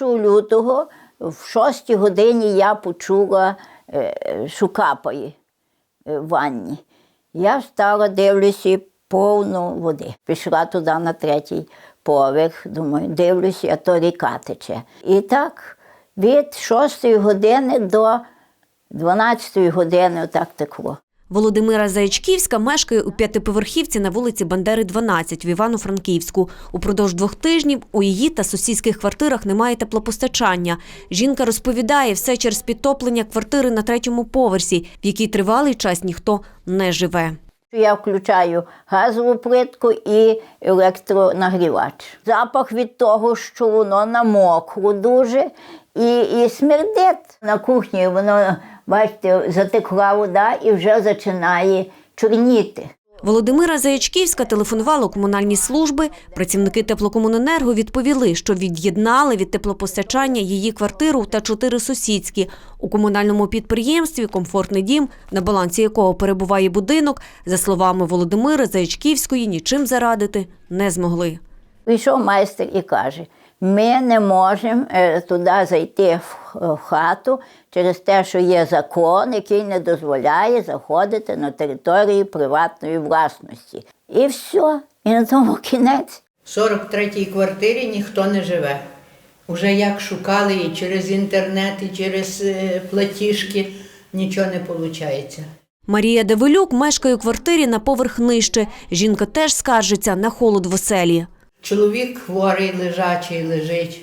1 лютого в 6 годині я почула, е, що капає е, в ванні. Я встала, дивлюся, повно води. Пішла туди на третій поверх, думаю, дивлюся, а то ріка тече. І так від 6 години до 12 години отак текло. Володимира Заячківська мешкає у п'ятиповерхівці на вулиці Бандери, 12 в Івано-Франківську. Упродовж двох тижнів у її та сусідських квартирах немає теплопостачання. Жінка розповідає, все через підтоплення квартири на третьому поверсі, в якій тривалий час ніхто не живе. Я включаю газову плитку і електронагрівач. Запах від того, що воно намокло дуже і, і смердить. На кухні воно, бачите, затекла вода і вже починає чорніти. Володимира Заячківська телефонувала у комунальні служби. Працівники теплокомуненерго відповіли, що від'єднали від теплопостачання її квартиру та чотири сусідські. У комунальному підприємстві «Комфортний дім», на балансі якого перебуває будинок, за словами Володимира Заячківської, нічим зарадити не змогли. Вийшов майстер і каже: ми не можемо е, туди зайти в, в хату через те, що є закон, який не дозволяє заходити на територію приватної власності. І все, і на тому кінець. В 43-й квартирі ніхто не живе. Уже як шукали і через інтернет, і через е, платіжки, нічого не виходить. Марія Давилюк мешкає у квартирі на поверх нижче. Жінка теж скаржиться на холод в оселі. Чоловік хворий, лежачий, лежить.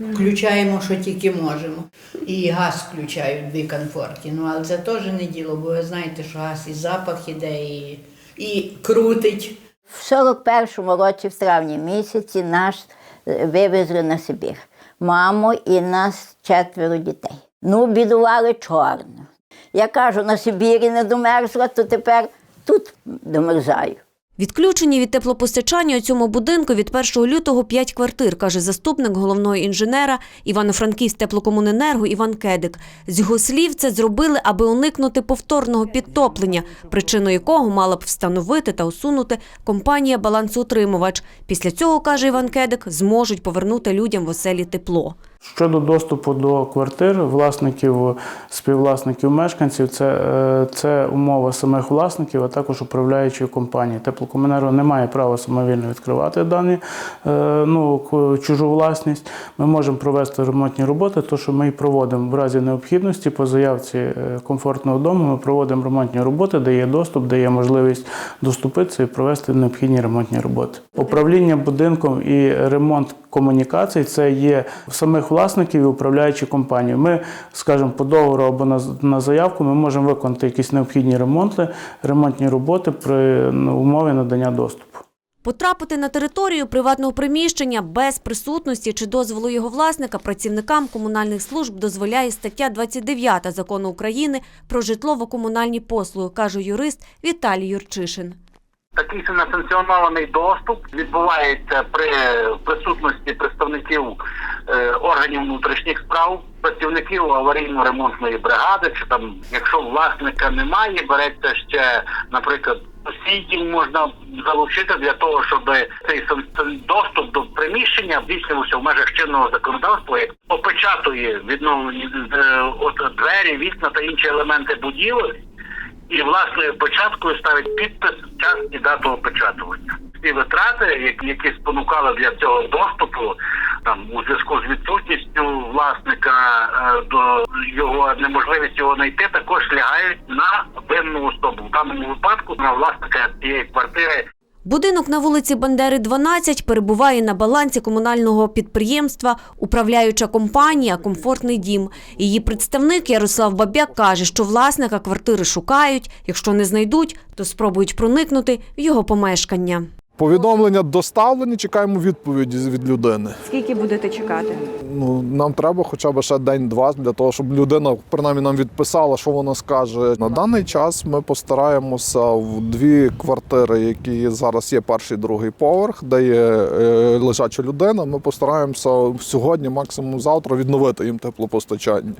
Включаємо, що тільки можемо. І газ включають дві комфорті. Ну, але це теж не діло, бо ви знаєте, що газ і запах іде, і, і крутить. В 41-му році, в травні місяці, нас е, вивезли на Сибір. Маму і нас четверо дітей. Ну, бідували чорно. Я кажу, на Сибірі не домерзла, то тепер тут домерзаю. Відключені від теплопостачання у цьому будинку від 1 лютого 5 квартир, каже заступник головного інженера Івано-Франківськ теплокомуненерго Іван Кедик. З його слів, це зробили, аби уникнути повторного підтоплення, причину якого мала б встановити та усунути компанія «Балансоутримувач». Після цього, каже Іван Кедик, зможуть повернути людям в оселі тепло. Щодо доступу до квартир, власників, співвласників, мешканців, це, е, це умова самих власників, а також управляючої компанії. Теплокомуненерго не має права самовільно відкривати дані е, ну, чужу власність. Ми можемо провести ремонтні роботи, то що ми і проводимо в разі необхідності по заявці е, комфортного дому. Ми проводимо ремонтні роботи, де є доступ, де є можливість доступитися і провести необхідні ремонтні роботи. Управління будинком і ремонт комунікацій це є в самих власників і управляючі компанії. Ми, скажімо, по договору або на, на заявку ми можемо виконати якісь необхідні ремонти, ремонтні роботи при ну, умові надання доступу. Потрапити на територію приватного приміщення без присутності чи дозволу його власника працівникам комунальних служб дозволяє стаття 29 закону України про житлово-комунальні послуги, каже юрист Віталій Юрчишин. Такий несанкціонований доступ відбувається при присутності представників органів внутрішніх справ, працівників аварійно-ремонтної бригади. Чи там, якщо власника немає, береться ще, наприклад, сусідів можна залучити для того, щоб цей доступ до приміщення здійснювався в межах чинного законодавства, як опечатує відновлені е, от двері, вікна та інші елементи будівель і власною початкою ставить підпис, час і дату опечатування. Ці витрати, які спонукали для цього доступу, там у зв'язку з відсутністю власника е, до його неможливість його знайти, також лягають на винну особу. В даному випадку на власника цієї квартири Будинок на вулиці Бандери, 12 перебуває на балансі комунального підприємства управляюча компанія «Комфортний дім». Її представник Ярослав Бабяк каже, що власника квартири шукають. Якщо не знайдуть, то спробують проникнути в його помешкання. Повідомлення доставлені, чекаємо відповіді від людини. Скільки будете чекати? Ну нам треба хоча б ще день-два для того, щоб людина принаймні нам відписала, що вона скаже. На даний час ми постараємося в дві квартири, які зараз є перший другий поверх, де є е, лежача людина. Ми постараємося сьогодні, максимум завтра, відновити їм теплопостачання.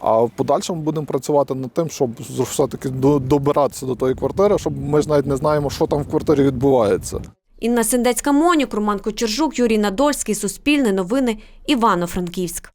А в подальшому будемо працювати над тим, щоб все-таки до- добиратися до тої квартири, щоб ми ж навіть не знаємо, що там в квартирі відбувається. Інна Сендецька Монік, Роман Кочержук, Юрій Надольський, Суспільне новини, Івано-Франківськ.